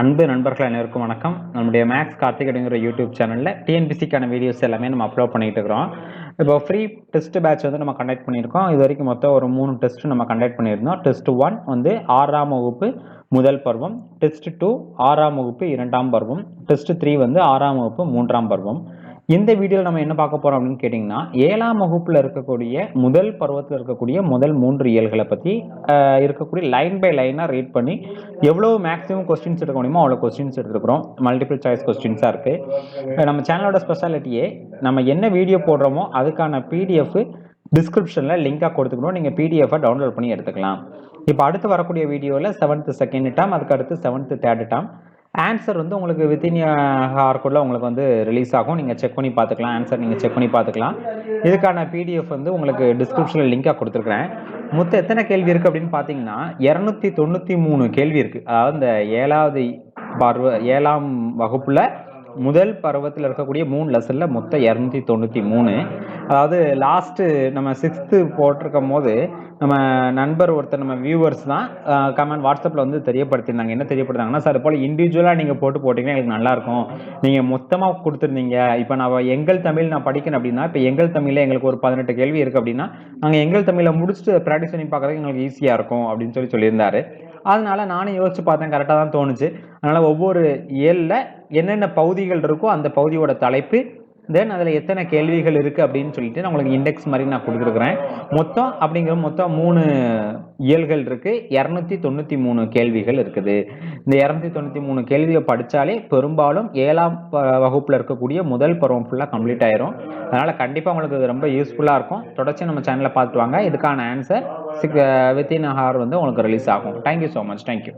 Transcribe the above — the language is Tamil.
அன்பு நண்பர்கள் அனைவருக்கும் வணக்கம். நம்முடைய மேக்ஸ் கார்த்திக் அப்படிங்கிற யூடியூப் சேனலில் டிஎன்பிசிக்கான வீடியோஸ் எல்லாமே நம்ம அப்லோட் பண்ணிகிட்டு இருக்கிறோம். இப்போ ஃப்ரீ டெஸ்ட் பேட்ச் வந்து நம்ம கண்டக்ட் பண்ணியிருக்கோம். இது வரைக்கும் மொத்தம் ஒரு மூணு டெஸ்ட் நம்ம கண்டக்ட் பண்ணியிருந்தோம். டெஸ்ட் ஒன் வந்து ஆறாம் வகுப்பு முதல் பருவம். டெஸ்ட் டூ ஆறாம் வகுப்பு இரண்டாம் பருவம். டெஸ்ட் த்ரீ வந்து ஆறாம் வகுப்பு மூன்றாம் பருவம். இந்த வீடியோவில் நம்ம என்ன பார்க்க போகிறோம் அப்படின்னு கேட்டிங்கன்னா ஏழாம் வகுப்பில் இருக்கக்கூடிய முதல் பருவத்தில் இருக்கக்கூடிய முதல் மூன்று இயல்களை பற்றி இருக்கக்கூடிய லைன் பை லைனாக ரீட் பண்ணி எவ்வளோ மேக்ஸிமம் கொஸ்டின்ஸ் எடுக்க முடியுமோ அவ்வளோ கொஸ்டின்ஸ் எடுத்துருக்குறோம். மல்டிபிள் சாய்ஸ் கொஸ்டின்ஸாக இருக்குது நம்ம சேனலோட ஸ்பெஷாலிட்டியே நம்ம என்ன வீடியோ போடுறோமோ அதுக்கான பிடிஎஃப் டிஸ்கிரிப்ஷனில் லிங்காக கொடுத்துக்கணும். நீங்கள் பிடிஎஃபை டவுன்லோட் பண்ணி எடுத்துக்கலாம். இப்போ அடுத்து வரக்கூடிய வீடியோவில் செவன்த்து செகண்ட் டேம் அதுக்கு அடுத்து செவன்த்து தேர்ட் டேம் ஆன்சர் வந்து உங்களுக்கு வித்தின் ஹார்க்குள்ள உங்களுக்கு வந்து ரிலீஸ் ஆகும். நீங்கள் செக் பண்ணி பார்த்துக்கலாம். ஆன்சர் நீங்கள் செக் பண்ணி பார்த்துக்கலாம். இதுக்கான பிடிஎஃப் வந்து உங்களுக்கு டிஸ்கிரிப்ஷனில் லிங்காக கொடுத்துருக்குறேன். மொத்தம் எத்தனை கேள்வி இருக்குது அப்படின்னு பார்த்தீங்கன்னா இரநூத்தி தொண்ணூற்றி மூணு கேள்வி இருக்குது அதாவது இந்த ஏழாவது பார்வ ஏழாம் வகுப்பில் முதல் பருவத்தில் இருக்கக்கூடிய மூணு லெசனில் மொத்தம் இரநூத்தி தொண்ணூற்றி மூணு. அதாவது லாஸ்ட்டு நம்ம சிக்ஸ்த்து போட்டிருக்கும் போது நம்ம நண்பர் ஒருத்தர் நம்ம வியூவர்ஸ் தான் கமெண்ட் வாட்ஸ்அப்பில் வந்து தெரியப்படுத்தியிருந்தாங்க. என்ன தெரியப்படுத்தாங்கன்னா சார் போல் இண்டிவிஜுவலாக நீங்கள் போட்டு போட்டிங்கன்னா எங்களுக்கு நல்லாயிருக்கும். நீங்கள் மொத்தமாக கொடுத்துருந்தீங்க. இப்போ நான் எங்கள் தமிழ் நான் படிக்கணும் அப்படின்னா இப்போ எங்கள் தமிழில் எங்களுக்கு ஒரு பதினெட்டு கேள்வி இருக்குது அப்படின்னா நாங்கள் எங்கள் தமிழில் முடிச்சுட்டு ப்ராக்டிஸ் பண்ணி பார்க்குறதுக்கு எங்களுக்கு ஈஸியாக இருக்கும் அப்படின்னு சொல்லி சொல்லியிருந்தாரு. அதனால நானும் யோசிச்சு பார்த்தேன் கரெக்டாக தான் தோணுச்சு. அதனால் ஒவ்வொரு ஏழில் என்னென்ன பகுதிகள் இருக்கோ அந்த பகுதியோட தலைப்பு தென் அதில் எத்தனை கேள்விகள் இருக்குது அப்படின்னு சொல்லிட்டு நான் உங்களுக்கு இண்டெக்ஸ் மாதிரி நான் கொடுத்துருக்குறேன். மொத்தம் அப்படிங்கிற மொத்தம் மூணு இயல்கள் இருக்குது இரநூத்தி தொண்ணூற்றி மூணு கேள்விகள் இருக்குது. இந்த இரநூத்தி தொண்ணூற்றி மூணு கேள்வியை படித்தாலே பெரும்பாலும் ஏழாம் வகுப்பில் இருக்கக்கூடிய முதல் பருவம் ஃபுல்லாக கம்ப்ளீட் ஆயிரும். அதனால் கண்டிப்பாக உங்களுக்கு இது ரொம்ப யூஸ்ஃபுல்லாக இருக்கும். தொடர்ச்சி நம்ம சேனலில் பார்த்துட்டு வாங்க. இதுக்கான ஆன்சர் சிக் வித்தின் ஹார் வந்து உங்களுக்கு ரிலீஸ் ஆகும். Thank you so much thank you